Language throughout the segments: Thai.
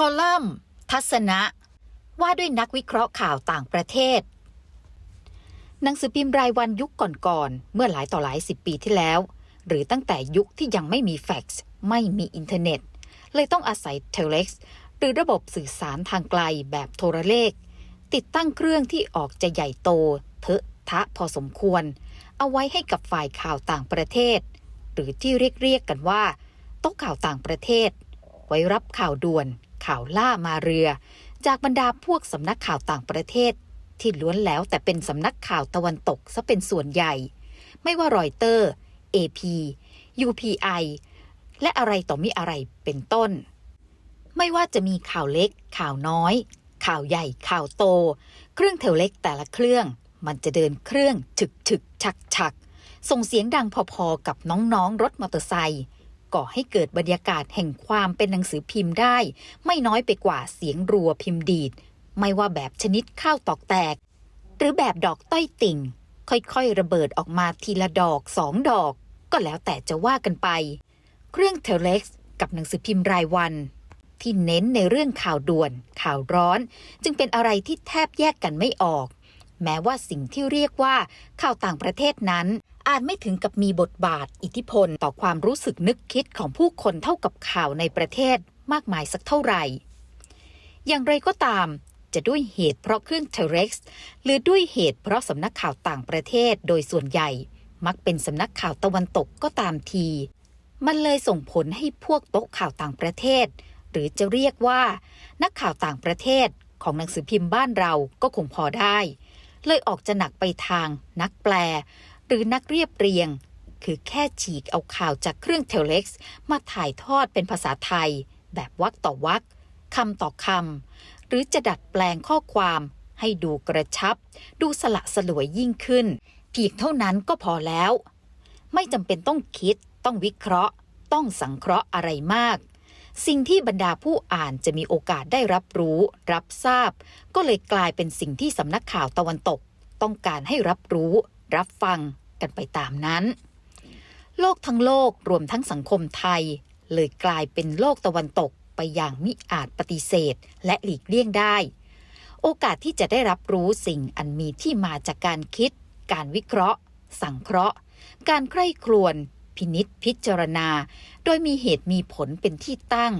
คอลัมน์ ทัศนะ ว่าด้วยนักวิเคราะห์ข่าวต่างประเทศ หนังสือพิมพ์รายวันยุคก่อนๆ เมื่อหลายต่อหลายสิบปีที่แล้ว หรือตั้งแต่ยุคที่ยังไม่มีแฟกซ์ไม่มีอินเทอร์เน็ต เลยต้องอาศัยเทเล x หรือระบบสื่อสารทางไกลแบบโทรเลข ติดตั้งเครื่องที่ออกจะใหญ่โต เทอะทะพอสมควร เอาไว้ให้กับฝ่ายข่าวต่างประเทศ หรือที่เรียกเรียกกันว่า โต๊ะข่าวต่างประเทศ ไว้รับข่าวด่วน ข่าวล่ามาเรือ จากบรรดาพวกสำนักข่าวต่างประเทศ ที่ล้วนแล้วแต่เป็นสำนักข่าวตะวันตกซะเป็นส่วนใหญ่ ไม่ว่ารอยเตอร์ AP UPI และอะไรต่อมีอะไรเป็นต้น ไม่ว่าจะมีข่าวเล็ก ข่าวน้อย ข่าวใหญ่ ข่าวโต เครื่องเทวเล็กแต่ละเครื่อง มันจะเดินเครื่องฉึกฉึกฉักฉักส่งเสียงดังพอๆกับน้องๆรถมอเตอร์ไซค์ ก่อให้เกิดบรรยากาศแห่งความเป็นหนังสือพิมพ์ได้ ไม่น้อยไปกว่าเสียงรัวพิมพ์ดีด ไม่ว่าแบบชนิดข้าวตอกแตก หรือแบบดอกต้อยติ่ง ค่อยๆ ระเบิดออกมาทีละดอกสองดอก ก็แล้วแต่จะว่ากันไป เครื่องเทเล x กับหนังสือพิมพ์รายวัน ที่เน้นในเรื่องข่าวด่วน ข่าวร้อน จึงเป็นอะไรที่แทบแยกกันไม่ออก แม้ว่าสิ่งที่เรียกว่าข่าวต่างประเทศนั้น อาจไม่ถึงกับมีบทบาทอิทธิพลต่อความรู้สึกนึกคิดของผู้คนเท่ากับข่าวในประเทศมากมายสักเท่าไหร่ อย่างไรก็ตามจะด้วยเหตุเพราะเครื่องเทเร็กซ์หรือด้วยเหตุเพราะสำนักข่าวต่างประเทศโดยส่วนใหญ่ มักเป็นสำนักข่าวตะวันตกก็ตามที มันเลยส่งผลให้พวกโต๊ะข่าวต่างประเทศ หรือจะเรียกว่า นักข่าวต่างประเทศของหนังสือพิมพ์บ้านเราก็คงพอได้ เลยออกจะหนักไปทางนักแปล หรือนักเรียบเรียง คือแค่ฉีกเอาข่าวจากเครื่องเทเล x มาถ่ายทอดเป็นภาษาไทย แบบวรรคต่อวรรคคำต่อคำหรือจะดัดแปลงข้อความให้ดูกระชับ ดูสละสลวยยิ่งขึ้น เพียงเท่านั้นก็พอแล้ว ไม่จำเป็นต้องคิด ต้องวิเคราะห์ ต้องสังเคราะห์อะไรมาก สิ่งที่บรรดาผู้อ่านจะมีโอกาสได้รับรู้ รับทราบ ก็เลยกลายเป็นสิ่งที่สำนักข่าวตะวันตก ต้องการให้รับรู้ รับฟังกันไปตามนั้น โลกทั้งโลกรวมทั้งสังคมไทย เลยกลายเป็นโลกตะวันตกไปอย่างมิอาจปฏิเสธและหลีกเลี่ยงได้ โอกาสที่จะได้รับรู้สิ่งอันมีที่มาจากการคิด การวิเคราะห์ สังเคราะห์ การใคร่ครวญพินิษพิจารณา โดยมีเหตุมีผลเป็นที่ตั้ง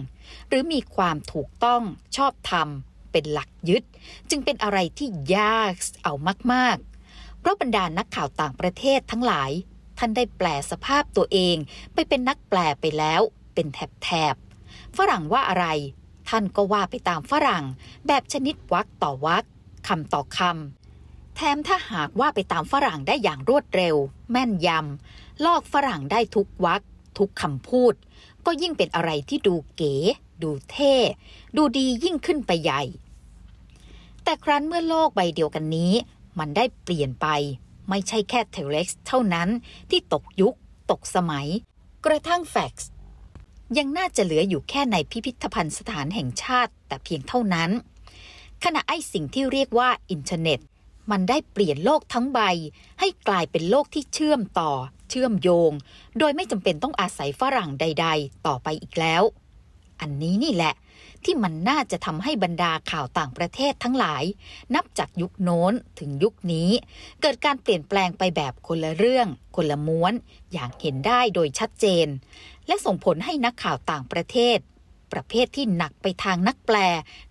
หรือมีความถูกต้องชอบธรรมเป็นหลักยึด จึงเป็นอะไรที่ยากเอามาก ๆ ราะบรรดานักข่าวต่างประเทศทั้งหลาย ท่านได้แปลสภาพตัวเองไปเป็นนักแปลไปแล้ว เป็นแถบๆฝรั่งว่าอะไร ท่านก็ว่าไปตามฝรั่ง แบบชนิดวรรคต่อวรรคำต่อคำแถมถ้าหากว่าไปตามฝรั่งได้อย่างรวดเร็ว แม่นยำลอกฝรั่งได้ทุกวรรคทุกคำพูด ก็ยิ่งเป็นอะไรที่ดูเก๋ ดูเท่ ดูดียิ่งขึ้นไปใหญ่ แต่ครั้นเมื่อโลกใบเดียวกันนี้ มันได้เปลี่ยนไป ไม่ใช่แค่เทเล x เท่านั้นที่ตกยุค ตกสมัย กระทั่งแฟกซ์ยังน่าจะเหลืออยู่แค่ในพิพิธภัณฑ์สถานแห่งชาติ แต่เพียงเท่านั้น ขณะไอ้สิ่งที่เรียกว่าอินเทอร์เน็ต มันได้เปลี่ยนโลกทั้งใบ ให้กลายเป็นโลกที่เชื่อมต่อ เชื่อมโยง โดยไม่จำเป็นต้องอาศัยฝรั่งใด ๆ ต่อไปอีกแล้ว อันนี้นี่แหละ ที่มันน่าจะทำให้บรรดาข่าวต่างประเทศทั้งหลาย นับจากยุคโน้นถึงยุคนี้ เกิดการเปลี่ยนแปลงไปแบบคนละเรื่อง คนละม้วน อย่างเห็นได้โดยชัดเจน และส่งผลให้นักข่าวต่างประเทศ ประเภทที่หนักไปทางนักแปล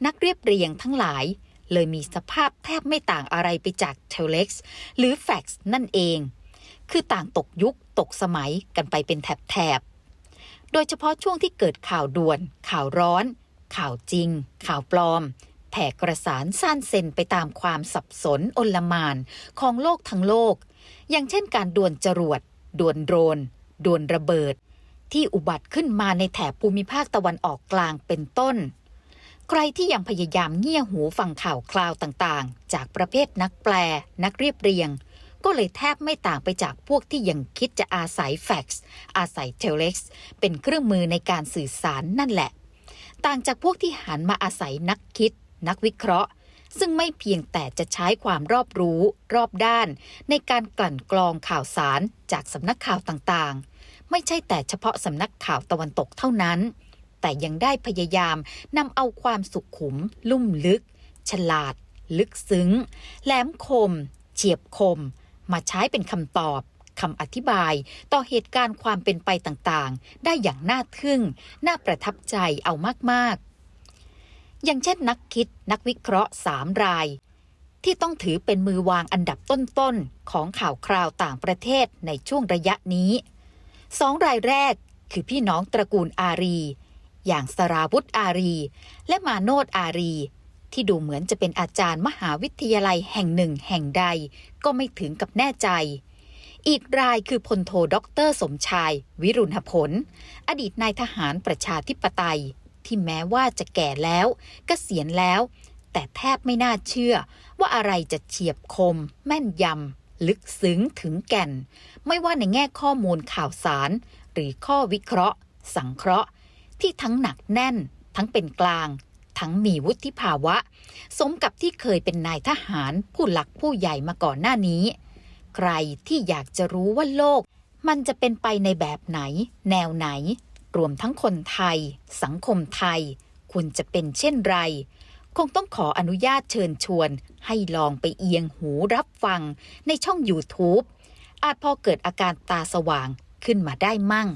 นักเรียบเรียงทั้งหลาย เลยมีสภาพแทบไม่ต่างอะไรไปจากเทเล x หรือแฟกซ์นั่นเอง คือต่างตกยุคตกสมัยกันไปเป็นแถบๆ โดยเฉพาะช่วงที่เกิดข่าวด่วน ข่าวร้อน ข่าวจริง ข่าวปลอม แผ่กระสานซ่านเซนไปตามความสับสนอลมานของโลกทั้งโลก อย่างเช่นการด่วลจรวดด่วลโดรนด่วลระเบิด ที่อุบัติขึ้นมาในแถบภูมิภาคตะวันออกกลางเป็นต้น ใครที่ยังพยายามเงี่ยหูฟังข่าวคราวต่างๆ จากประเภทนักแปล นักเรียบเรียง ก็เลยแทบไม่ต่างไปจากพวกที่ยังคิดจะอาศัยแฟกซ์อาศัยเทเล x เป็นเครื่องมือในการสื่อสารนั่นแหละ ต่างจากพวกที่หันมาอาศัยนักคิด นักวิเคราะห์ ซึ่งไม่เพียงแต่จะใช้ความรอบรู้ รอบด้าน ในการกลั่นกรองข่าวสารจากสำนักข่าวต่างๆ ไม่ใช่แต่เฉพาะสำนักข่าวตะวันตกเท่านั้น แต่ยังได้พยายามนำเอาความสุขุม ลุ่มลึก ฉลาด ลึกซึ้ง แหลมคม เฉียบคม มาใช้เป็นคำตอบคำอธิบาย ต่อเหตุการณ์ความเป็นไปต่างๆ ได้อย่างน่าทึ่ง น่าประทับใจเอามากๆ อย่างเช่นนักคิดนักวิเคราะห์สามราย ที่ต้องถือเป็นมือวางอันดับต้นๆ ของข่าวคราวต่างประเทศในช่วงระยะนี้สองรายแรกคือพี่น้องตระกูลอารี อย่างสราวุธอารี และมาโนดอารี ที่ดูเหมือนจะเป็นอาจารย์มหาวิทยาลัยแห่งหนึ่งแห่งใด ก็ไม่ถึงกับแน่ใจ อีกรายคือพลโทด็อกเตอร์สมชาย วิรุณผล อดีตนายทหารประชาธิปไตย ที่แม้ว่าจะแก่แล้วกเกษียณแล้ว แต่แทบไม่น่าเชื่อ ว่าอะไรจะเฉียบคม แม่นยำลึกซึ้งถึงแก่น ไม่ว่าในแง่ข้อมูลข่าวสาร หรือข้อวิเคราะห์ สังเคราะห์ ที่ทั้งหนักแน่น ทั้งเป็นกลาง ทั้งมีวุฒิภาวะ สมกับที่เคยเป็นนายทหารผู้หลักผู้ใหญ่มาก่อนหน้านี้ ใครที่อยากจะรู้ว่าโลก มันจะเป็นไปในแบบไหน แนวไหน รวมทั้งคนไทย สังคมไทย คุณจะเป็นเช่นไร คงต้องขออนุญาตเชิญชวน ให้ลองไปเอียงหูรับฟังในช่อง YouTube อาจพอเกิดอาการตาสว่างขึ้นมาได้มั่ง